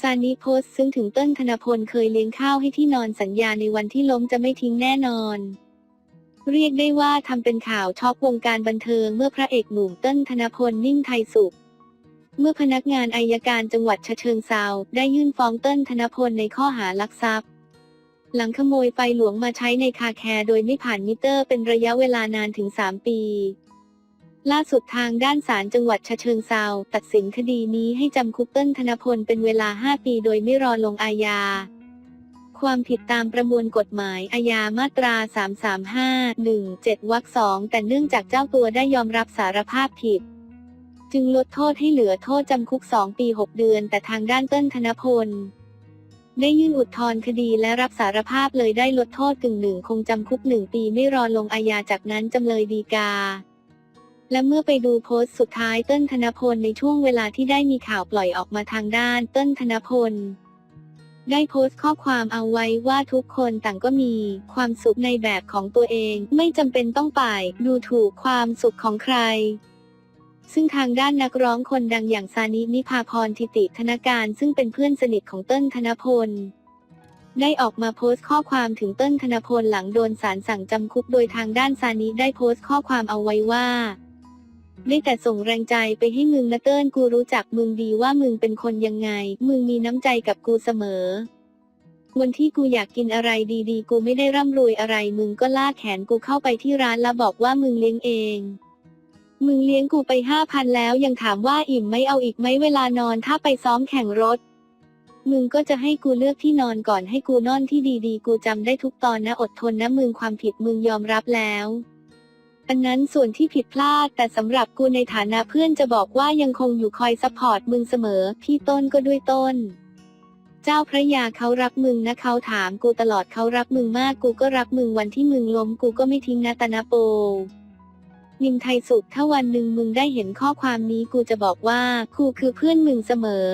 ซานิโพสซึ่งถึงเต้นธนพลเคยเลี้ยงข้าวให้ที่นอนสัญญาในวันที่ล้มจะไม่ทิ้งแน่นอน เรียกได้ว่าทำเป็นข่าวช็อกวงการบันเทิงเมื่อพระเอกหนุ่มเต้นธนพลนิ่มไทยสุข เมื่อพนักงานอายการจังหวัดฉะเชิงเซาได้ยื่นฟ้องเต้นธนพลในข้อหาลักทรัพย์ หลังขโมยไฟหลวงมาใช้ในคาแคร์โดยไม่ผ่านมิเตอร์เป็นระยะเวลานานถึง 3 ปี ล่าสุดทางด้านศาลจังหวัดฉะเชิงเซาตัดสินคดีนี้ให้จำคุกเต้นธนพลเป็นเวลา 5 ปีโดยไม่รอลงอาญา ความผิดตามประมวลกฎหมายอาญามาตรา 335 17วรรคสองแต่เนื่องจากเจ้าตัวได้ยอมรับสารภาพผิด จึงลดโทษให้เหลือโทษจำคุก 2 ปี 6 เดือน แต่ทางด้านเต้นธนพล ได้ยื่นอุทธรณ์คดีและรับสารภาพเลยได้ลดโทษกึ่งหนึ่งคงจำคุกหนึ่งปีไม่รอลงอาญาจากนั้นจำเลยดีกา และเมื่อไปดูโพสต์สุดท้ายเต้นธนพลในช่วงเวลาที่ได้มีข่าวปล่อยออกมาทางด้านเต้นธนพล ได้โพสต์ข้อความเอาไว้ว่าทุกคนต่างก็มี ความสุขในแบบของตัวเอง ไม่จำเป็นต้องไปดูถูกความสุขของใคร ซึ่งทางด้านนักร้องคนดังอย่างซานินิพาพรทิติธนการซึ่งเป็นเพื่อนสนิทของเต้นธนพลได้ออกมาโพสต์ข้อความถึงเต้นธนพลหลังโดนศาลสั่งจำคุกโดยทางด้านซานิได้โพสต์ข้อความเอาไว้ว่า ได้แต่ส่งแรงใจไปให้มึงนะเติ้ลกูรู้จักมึงดีว่ามึงเป็นคนยังไง มึงมีน้ำใจกับกูเสมอ วันที่กูอยากกินอะไรดีๆ กูไม่ได้ร่ำรวยอะไร มึงก็ลากแขนกูเข้าไปที่ร้านแล้วบอกว่ามึงเลี้ยงเอง มึงเลี้ยงกูไปห้าพันแล้วยังถามว่าอิ่มไม่เอาอีกไหมเวลานอนถ้าไปซ้อมแข่งรถ มึงก็จะให้กูเลือกที่นอนก่อนให้กูนอนที่ดีๆ กูจำได้ทุกตอนนะอดทนนะมึงความผิดมึงยอมรับแล้ว อันนั้นส่วนที่ผิดพลาด แต่สำหรับกูในฐานะเพื่อนจะบอกว่ายังคงอยู่คอยซัพพอร์ตมึงเสมอ พี่ต้นก็ด้วยต้น เจ้าพระยาเขารักมึงนะเขาถามกูตลอดเขารักมึงมากกูก็รักมึงวันที่มึงล้มกูก็ไม่ทิ้งนะตานะโปยิมไทยสุขถ้าวันหนึ่งมึงได้เห็นข้อความนี้กูจะบอกว่ากูคือเพื่อนมึงเสมอ